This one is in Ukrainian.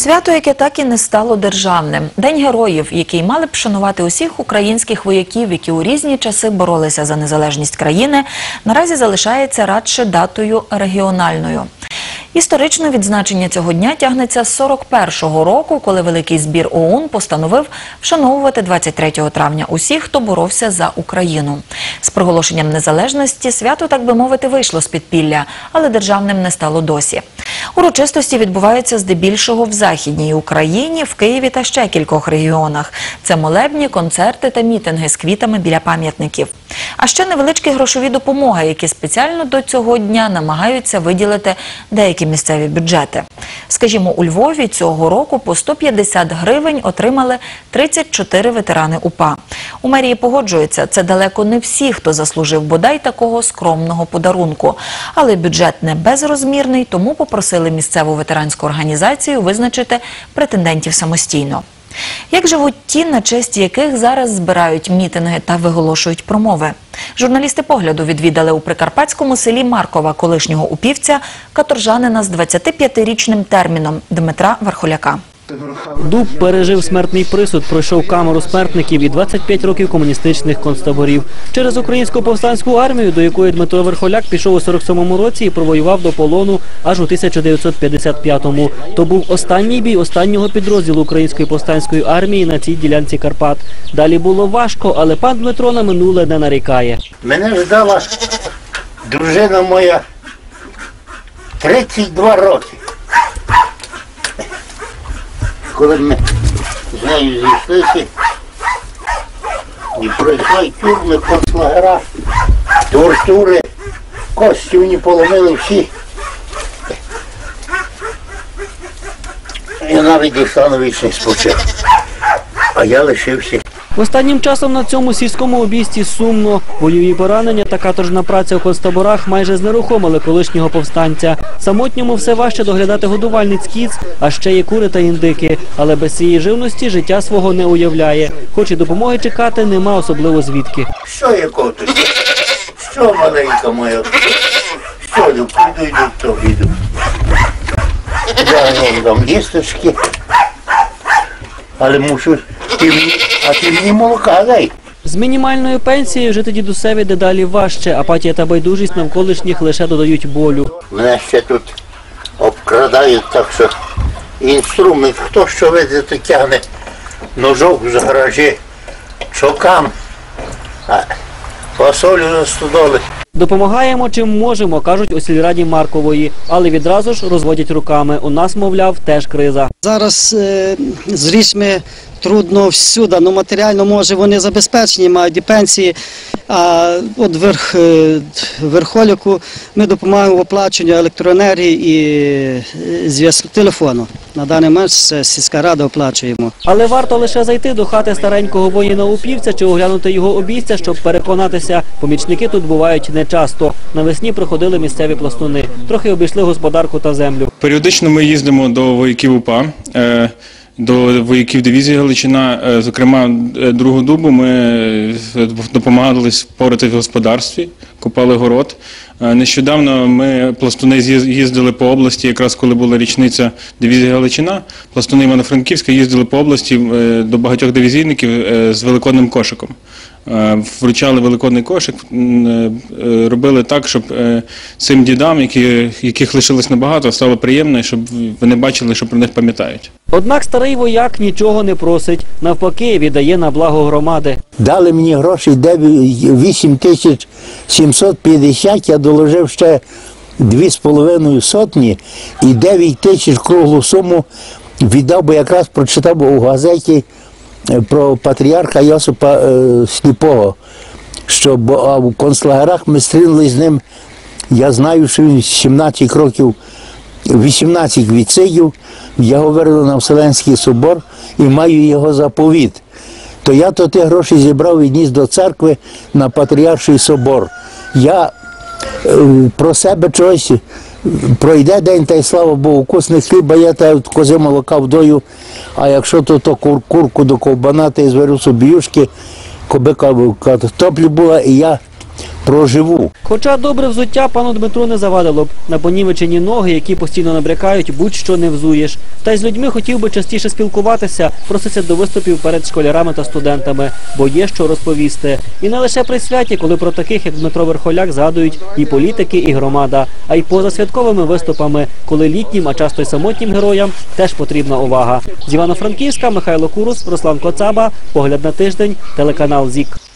Свято, яке так і не стало державним. День героїв, який мали б шанувати усіх українських вояків, які у різні часи боролися за незалежність країни, наразі залишається радше датою регіональною. Історичне відзначення цього дня тягнеться з 41-го року, коли Великий збір ОУН постановив вшановувати 23 травня усіх, хто боровся за Україну. З проголошенням незалежності свято, так би мовити, вийшло з підпілля, але державним не стало досі. Урочистості відбуваються здебільшого в Західній Україні, в Києві та ще кількох регіонах. Це молебні, концерти та мітинги з квітами біля пам'ятників. А ще невеличкі грошові допомоги, які спеціально до цього дня намагаються виділити деякі місцеві бюджети. Скажімо, у Львові цього року по 150 гривень отримали 34 ветерани УПА. У мерії погоджується, це далеко не всі, хто заслужив бодай такого скромного подарунку. Але бюджет не безрозмірний, тому попросили місцеву ветеранську організацію визначити претендентів самостійно. Як живуть ті, на честь яких зараз збирають мітинги та виголошують промови? Журналісти погляду відвідали у прикарпатському селі Маркова колишнього упівця каторжанина з 25-річним терміном Дмитра Верхоляка. Дуб пережив смертний присуд, пройшов камеру смертників і 25 років комуністичних концтаборів. Через українську повстанську армію, до якої Дмитро Верхоляк пішов у 47-му році і провоював до полону аж у 1955-му. То був останній бій останнього підрозділу української повстанської армії на цій ділянці Карпат. Далі було важко, але пан Дмитро на минуле не нарікає. Мене ждала дружина моя 32 роки. Коли ми з нею зійшлися і пройшли тюрми, концлагера, тортури, кості мені поломили всі. Я навіть і на вічний спочив. А я лишився Останнім часом на цьому сільському обійсті сумно. Бойові поранення та каторжна праця у концтаборах майже знерухомили колишнього повстанця. Самотньому все важче доглядати годувальниць кіц, а ще є кури та індики. Але без цієї живності життя свого не уявляє. Хоч і допомоги чекати нема особливо звідки. Що я коту? Що маленька моя? Що йду, піду, йду, то йду. Я вам дам лісточки. Але мушу, ти мені, а ти мені молока дай. З мінімальною пенсією жити дідусеві дедалі важче. Апатія та байдужість навколишніх лише додають болю. Мене ще тут обкрадають, так що інструмент, хто що видить, то тягне ножок з гаражі, чокам, а фасолю на стодоли. Допомагаємо чим можемо, кажуть у сільраді Маркової, але відразу ж розводять руками. У нас, мовляв, теж криза. Зараз е, з річми трудно всюди, ну матеріально може вони забезпечені, мають і пенсії. А от верх, е, верхоліку ми допомагаємо в оплаченню електроенергії і е, зв'язку телефону. На даний момент це сільська рада оплачуємо. Але варто лише зайти до хати старенького воїна упівця чи оглянути його обійстя, щоб переконатися. Помічники тут бувають нечасто. Навесні приходили місцеві пластуни. Трохи обійшли господарку та землю. Періодично ми їздимо до вояків УПА, е, до вояків дивізії Галичина. Е, Зокрема, е, другу дубу ми е, допомагали спорити в господарстві, купали город. Нещодавно ми пластуни їздили по області, якраз коли була річниця дивізії Галичина. Пластуни Івано-Франківська їздили по області до багатьох дивізійників з великодним кошиком. Вручали великодний кошик, робили так, щоб цим дідам, яких лишилось небагато, стало приємно, щоб вони бачили, що про них пам'ятають. Однак старий вояк нічого не просить. Навпаки, віддає на благо громади. Дали мені гроші, 8 тисяч 750, я доложив ще 2,5 сотні і 9 тисяч круглу суму віддав, бо якраз прочитав у газеті е, про патріарха Йосипа е, Сліпого, що в концлагерах ми стріли з ним. Я знаю, що він 17 років, 18 відсидів, його вивели на Вселенський собор і маю його заповіт. То я то ті гроші зібрав і ніс до церкви на Патріарший собор. Я е, про себе чогось пройде день, та й слава Богу, кусник хліба є, та кози молока вдою, а якщо то, то кур, курку до ковбана, та й зварю собі юшки, коби картоплі була, і я проживу. Хоча добре взуття пану Дмитру не завадило б. На понівечені ноги, які постійно набрякають, будь-що не взуєш. Та й з людьми хотів би частіше спілкуватися, проситься до виступів перед школярами та студентами, бо є що розповісти. І не лише при святі, коли про таких, як Дмитро Верхоляк, згадують і політики, і громада, а й поза святковими виступами, коли літнім, а часто й самотнім героям теж потрібна увага. З Івано-Франківська Михайло Курус, Руслан Коцаба, погляд на тиждень, телеканал ЗІК.